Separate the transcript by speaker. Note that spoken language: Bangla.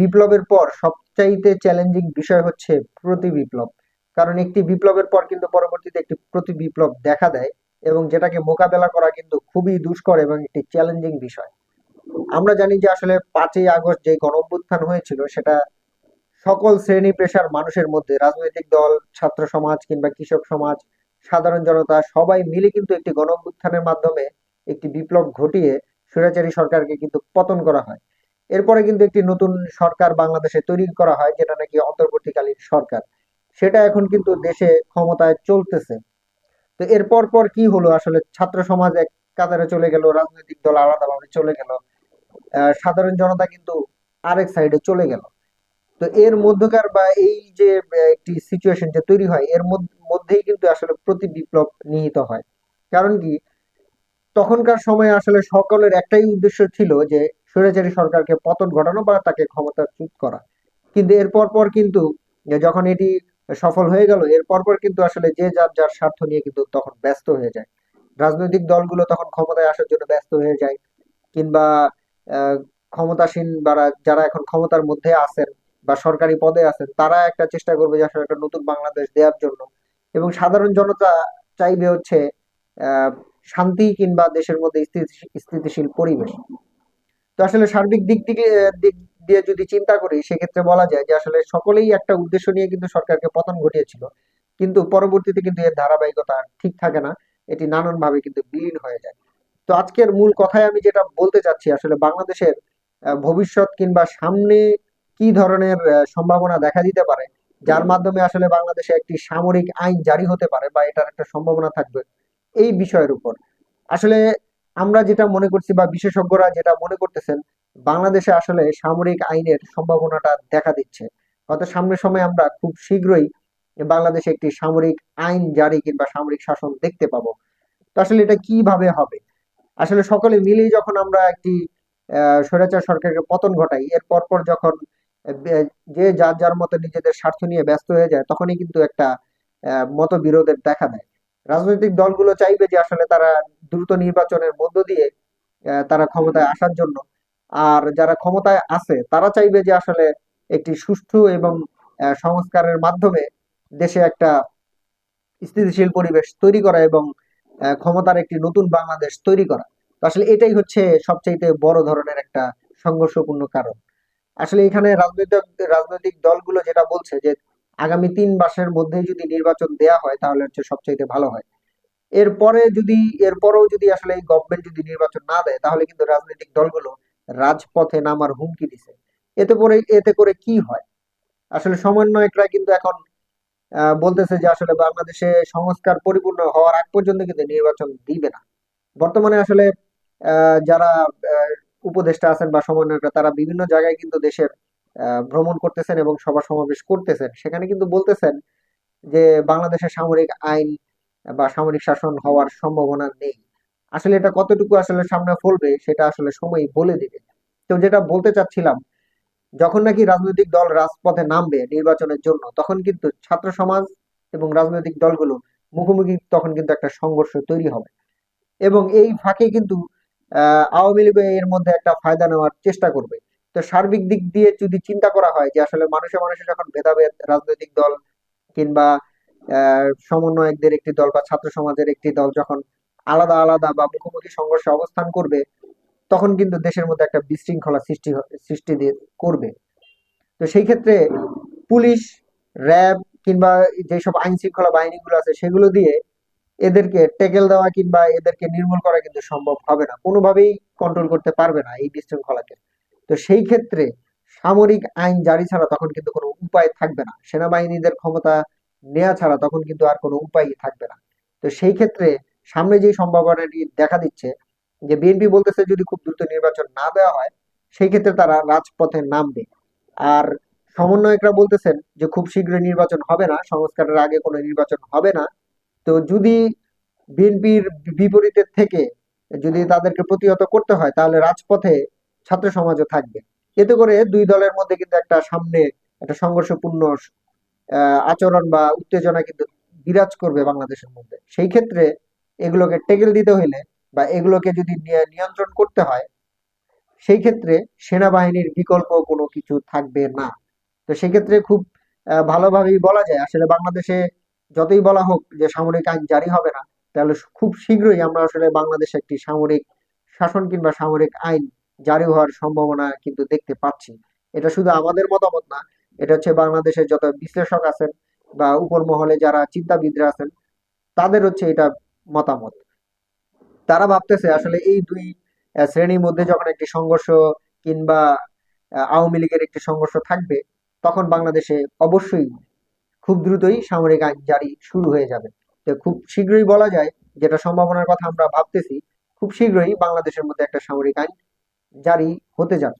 Speaker 1: বিপ্লবের পর সবচাইতে চ্যালেঞ্জিং বিষয় হচ্ছে প্রতি বিপ্লব। কারণ একটি বিপ্লবের পর কিন্তু পরবর্তীতে একটি প্রতি বিপ্লব দেখা দেয় এবং যেটাকে মোকাবেলা করা কিন্তু খুবই দুষ্কর এবং একটি চ্যালেঞ্জিং বিষয়। আমরা জানি যে আসলে পাঁচই আগস্ট যে গণ অভ্যুত্থান হয়েছিল, সেটা সকল শ্রেণি পেশার মানুষের মধ্যে, রাজনৈতিক দল, ছাত্র সমাজ কিংবা কৃষক সমাজ, সাধারণ জনতা, সবাই মিলে কিন্তু একটি গণ অভ্যুত্থানের মাধ্যমে একটি বিপ্লব ঘটিয়ে স্বৈরাচারী সরকারকে কিন্তু পতন করা হয়। এরপরে কিন্তু একটি নতুন সরকার বাংলাদেশে তৈরি করা হয়, যেটা নাকি অন্তর্বর্তীকালীন সরকার। সেটা এখন কিন্তু দেশে ক্ষমতায় চলতেছে। তো এরপর পর কি হলো? আসলে ছাত্র সমাজ এক কাতারে চলে গেল, রাজনৈতিক দল আলাদাভাবে চলে গেল সাধারণ জনতা কিন্তু আরেক সাইডে চলে গেল। তো এর মধ্যকার বা এই যে একটি সিচুয়েশন যে তৈরি হয়, এর মধ্য- মধ্যেই কিন্তু আসলে প্রতি বিপ্লব নিহিত হয়। কারণ কি? তখনকার সময়ে আসলে সকলের একটাই উদ্দেশ্য ছিল যে স্বৈরাচারী সরকারকে পতন ঘটানো বা তাকে ক্ষমতাচ্যুত করা। কিন্তু এরপর পর কিন্তু যখন এটি সফল হয়ে গেল এরপর পর কিন্তু আসলে যে যার যার স্বার্থ নিয়ে কিন্তু তখন ব্যস্ত হয়ে যায়। রাজনৈতিক দলগুলো তখন ক্ষমতায় আসার জন্য ব্যস্ত হয়ে যায় কিংবা ক্ষমতাসীন যারা যারা এখন ক্ষমতার মধ্যে আছেন বা সরকারি পদে আছেন, তারা একটা চেষ্টা করবে যে আসলে একটা নতুন বাংলাদেশ দেওয়ার জন্য। এবং সাধারণ জনতা চাইবে হচ্ছে শান্তি কিংবা দেশের মধ্যে স্থিতিশীল পরিবেশ। তো আসলে সার্বিক দিক থেকে দিক দিয়ে যদি চিন্তা করি, সেক্ষেত্রে বলা যায় যে আসলে সকলেই একটা উদ্দেশ্য নিয়ে কিন্তু সরকারকে পতন ঘটিয়েছিল। কিন্তু পরবর্তীতে কিন্তু এর ধারাবাহিকতা ঠিক থাকে না। এটি নানান ভাবে কিন্তু বিলীন হয়ে যায়। তো আজকের মূল কথায় আমি যেটা বলতে চাচ্ছি, আসলে বাংলাদেশের ভবিষ্যৎ কিংবা সামনে কি ধরনের সম্ভাবনা দেখা দিতে পারে, যার মাধ্যমে আসলে বাংলাদেশে একটি সামরিক আইন জারি হতে পারে বা এটার একটা সম্ভাবনা থাকবে, এই বিষয়ের উপর। আসলে আমরা যেটা মনে করছি বা বিশেষজ্ঞরা যেটা মনে করতেছেন, বাংলাদেশে আসলে সামরিক আইনের সম্ভাবনাটা দেখা দিচ্ছে। হয়তো সামনের সময় আমরা খুব শীঘ্রই বাংলাদেশে একটি সামরিক আইন জারি কিংবা সামরিক শাসন দেখতে পাবো। তো আসলে এটা কীভাবে হবে? আসলে সকলে মিলেই যখন আমরা একটি স্বৈরাচার সরকারের পতন ঘটাই এর পর পর যখন যে যার যার মতো নিজেদের স্বার্থ নিয়ে ব্যস্ত হয়ে যায়, তখনই কিন্তু একটা মতবিরোধের দেখা দেয়। রাজনৈতিক দলগুলো চাইবে যে আসলে তারা দ্রুত নির্বাচনের মধ্য দিয়ে তারা ক্ষমতায় আসার জন্য। আর যারা ক্ষমতায় আছে, তারা চাইবে যে আসলে একটি সুষ্ঠু এবং সংস্কারের মাধ্যমে দেশে একটা স্থিতিশীল পরিবেশ তৈরি করা এবং ক্ষমতার একটি নতুন বাংলাদেশ তৈরি করা। আসলে এটাই হচ্ছে সবচাইতে বড় ধরনের একটা সংঘর্ষপূর্ণ কারণ। আসলে এখানে রাজনৈতিক রাজনৈতিক দলগুলো যেটা বলছে যে, আগামী তিন মাসের মধ্যেই যদি নির্বাচন দেয়া হয়, তাহলে হচ্ছে সবচাইতে ভালো হয়। এরপরে যদি, এরপরেও যদি আসলে এই গভর্নমেন্ট যদি নির্বাচন না দেয়, তাহলে কিন্তু রাজনৈতিক দলগুলো রাজপথে নামার হুমকি দিছে। এতে করে এতে করে কি হয়? আসলে সমন্বয়করা কিন্তু এখন বলতেছে যে আসলে বাংলাদেশে সংস্কার পরিপূর্ণ হওয়ার আগ পর্যন্ত কিন্তু নির্বাচন দিবে না। বর্তমানে আসলে যারা উপদেষ্টা আছেন বা সমন্বয়করা, তারা বিভিন্ন জায়গায় কিন্তু দেশের ভ্রমণ করতেছেন এবং সভা সমাবেশ করতেছেন। সেখানে কিন্তু বলতেছেন যে বাংলাদেশের সামরিক আইন বা সামরিক শাসন হওয়ার সম্ভাবনা নেই। আসলে এটা কতটুকু আসলে সামনে ফলবে, সেটা আসলে সময় বলে দিবে। তো যেটা বলতে চাচ্ছিলাম, যখন নাকি রাজনৈতিক দল রাজপথে নামবে নির্বাচনের জন্য, তখন কিন্তু ছাত্র সমাজ এবং রাজনৈতিক দলগুলো মুখোমুখি তখন কিন্তু একটা সংঘর্ষ তৈরি হবে। এবং এই ফাঁকে কিন্তু আওয়ামী লীগ এর মধ্যে একটা ফায়দা নেওয়ার চেষ্টা করবে। তো সার্বিক দিক দিয়ে যদি চিন্তা করা হয় যে আসলে মানুষে মানুষে যখন ভেদাভেদ, রাজনৈতিক দল কিংবা সমন্বয়কদের একটি দল বা ছাত্র সমাজের একটি দল যখন আলাদা আলাদা বা মুখোমুখি সংঘর্ষে অবস্থান করবে, তখন কিন্তু দেশের মধ্যে একটা বিশৃঙ্খলা সৃষ্টি সৃষ্টি করবে। তো সেই ক্ষেত্রে পুলিশ, র্যাব কিংবা যেসব আইন শৃঙ্খলা বাহিনীগুলো আছে, সেগুলো দিয়ে এদেরকে টেকেল দেওয়া কিংবা এদেরকে নির্মূল করা কিন্তু সম্ভব হবে না। কোনোভাবেই কন্ট্রোল করতে পারবে না এই বিশৃঙ্খলাকে। তো সেই ক্ষেত্রে সামরিক আইন জারি ছাড়া তখন কিন্তু কোনো উপায় থাকবে না। সেনাবাহিনীদের ক্ষমতা নেওয়া ছাড়া তখন কিন্তু আর কোনো উপায়ই থাকবে না। তো সেই ক্ষেত্রে সামনে যে সম্ভাবনাটি দেখা দিচ্ছে, যে বিএনপি বলতেছে যদি খুব দ্রুত নির্বাচন না দেওয়া হয়, সেই ক্ষেত্রে তারা রাজপথে নামবে। আর সমন্বয়করা বলতেছেন যে খুব শীঘ্রই নির্বাচন হবে না, সংস্কারের আগে কোনো নির্বাচন হবে না। তো যদি বিএনপির বিপরীতে থেকে যদি তাদেরকে প্রতিহত করতে হয়, তাহলে রাজপথে ছাত্র সমাজও থাকবে। এতে করে দুই দলের মধ্যে কিন্তু একটা সামনে একটা সংঘর্ষপূর্ণ আচরণ বা উত্তেজনা কিন্তু বিরাজ করবে বাংলাদেশের মধ্যে। সেই ক্ষেত্রে এগুলোকে টেকেল দিতে হইলে বা এগুলোকে যদি নিয়ন্ত্রণ করতে হয় সেই ক্ষেত্রে সেনাবাহিনীর বিকল্প কোনো কিছু থাকবে না। তো সেক্ষেত্রে খুব আহ, ভালোভাবেই বলা যায়। আসলে বাংলাদেশে যতই বলা হোক যে সামরিক আইন জারি হবে না তাহলে খুব শীঘ্রই আমরা আসলে বাংলাদেশে একটি সামরিক শাসন কিংবা সামরিক আইন জারি হওয়ার সম্ভাবনা কিন্তু দেখতে পাচ্ছি। এটা শুধু আমাদের মতামত না এটা হচ্ছে বাংলাদেশের যত বিশ্লেষক আছেন বা উপর মহলে যারা চিন্তাবিদরা আছেন, তাদের হচ্ছে এটা মতামত। তারা ভাবতেছে আসলে এই দুই শ্রেণির মধ্যে যখন একটি সংঘর্ষ কিংবা আওয়ামী লীগের একটি সংঘর্ষ থাকবে, তখন বাংলাদেশে অবশ্যই খুব দ্রুতই সামরিক আইন জারি শুরু হয়ে যাবে। তো খুব শীঘ্রই বলা যায়, যেটা সম্ভাবনার কথা আমরা ভাবতেছি, খুব শীঘ্রই বাংলাদেশের মধ্যে একটা সামরিক আইন জারি হতে যাবে।